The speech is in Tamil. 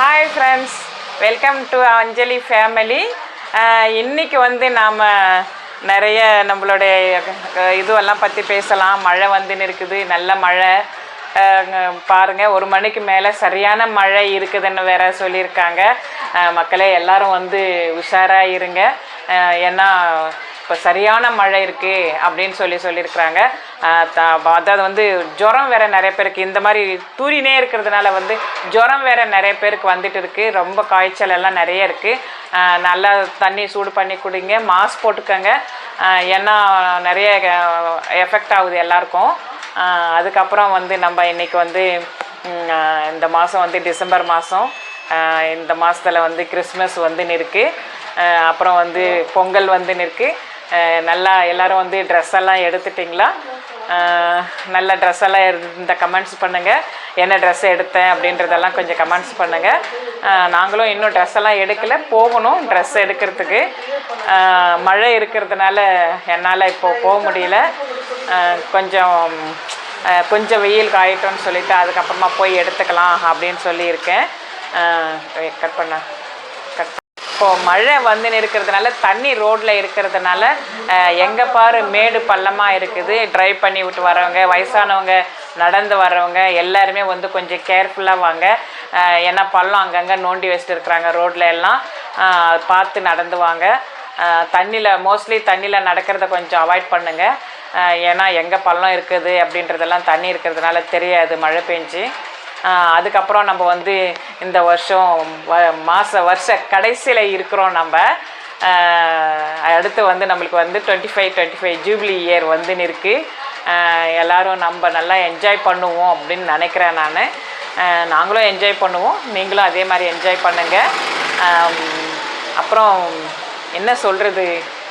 Hi friends welcome to Anjali family இன்னைக்கு வந்து நாம் நிறைய நம்மளுடைய இதுவெல்லாம் பற்றி பேசலாம். மழை வந்துன்னு இருக்குது. நல்ல மழை. பாருங்கள் பாருங்க ஒரு மணிக்கு மேலே சரியான மழை இருக்குதுன்னு வேற சொல்லியிருக்காங்க. மக்களே எல்லாரும் வந்து உஷாராக இருங்க. ஏன்னா இப்போ சரியான மழை இருக்குது அப்படின்னு சொல்லி சொல்லியிருக்கிறாங்க. அதாவது வந்து ஜுரம் வேற நிறைய பேருக்கு இந்த மாதிரி தூரினே இருக்கிறதுனால வந்து ஜுரம் வேற நிறைய பேருக்கு வந்துட்டு இருக்கு. ரொம்ப காய்ச்சல் எல்லாம் நிறைய இருக்குது நல்லா தண்ணி சூடு பண்ணி குடிங்க மாஸ்க் போட்டுக்கோங்க. ஏன்னா நிறைய எஃபெக்ட் ஆகுது எல்லாருக்கும். அதுக்கப்புறம் வந்து நம்ம இன்னைக்கு வந்து இந்த மாதம் வந்து டிசம்பர் மாதம் இந்த மாதத்தில் வந்து கிறிஸ்மஸ் வந்து நிற்கு அப்புறம் வந்து பொங்கல் வந்து இருக்கு. நல்லா எல்லாரும் வந்து ட்ரெஸ் எல்லாம் எடுத்துட்டிங்களா? நல்ல ட்ரெஸ் எல்லாம் இந்த கமெண்ட்ஸ் பண்ணுங்கள் என்ன ட்ரெஸ் எடுத்தேன் அப்படின்றதெல்லாம் கொஞ்சம் கமெண்ட்ஸ் பண்ணுங்கள் நாங்களும் இன்னும் ட்ரெஸ் எல்லாம் எடுக்கல. போகணும் ட்ரெஸ் எடுக்கிறதுக்கு. மழை இருக்கிறதுனால என்னால் இப்போ போக முடியல. கொஞ்சம் கொஞ்சம் வெயில் காயிட்டோன்னு சொல்லிட்டு அதுக்கப்புறமா போய் எடுத்துக்கலாம் அப்படின்னு சொல்லியிருக்கேன். கட் பண்ண. இப்போது இப்போ மழை வந்து இருக்கிறதுனால தண்ணி ரோட்ல இருக்கிறதுனால எங்கே எங்க பாரு மேடு பள்ளமா இருக்குது. ட்ரைவ் பண்ணி விட்டு வரவங்க வயசானவங்க நடந்து வர்றவங்க எல்லாருமே வந்து கொஞ்சம் கேர்ஃபுல்லாக வாங்க. ஏன்னா பள்ளம் அங்கங்கே நோண்டி வச்சுட்டு இருக்கிறாங்க ரோட்ல எல்லாம். பார்த்து நடந்து வாங்க. தண்ணியில் மோஸ்ட்லி தண்ணியில் நடக்கிறத கொஞ்சம் அவாய்ட் பண்ணுங்கள் ஏன்னா எங்கே பள்ளம் இருக்குது அப்படின்றதெல்லாம் தண்ணி இருக்கிறதுனால தெரியாது மழை பெஞ்சு. அதுக்கப்புறம் நம்ம வந்து இந்த வருஷம் வ மாத வருஷ கடைசியில் இருக்கிறோம் நம்ம. அடுத்து வந்து நம்மளுக்கு வந்து twenty five twenty five jubilee year வந்துன்னு இருக்குது எல்லோரும் எல்லாரும் நம்ம நல்லா என்ஜாய் பண்ணுவோம் அப்படின்னு நினைக்கிறேன் நான். நாங்களும் என்ஜாய் பண்ணுவோம். நீங்களும் அதே மாதிரி என்ஜாய் பண்ணுங்கள் அப்புறம் என்ன சொல்கிறது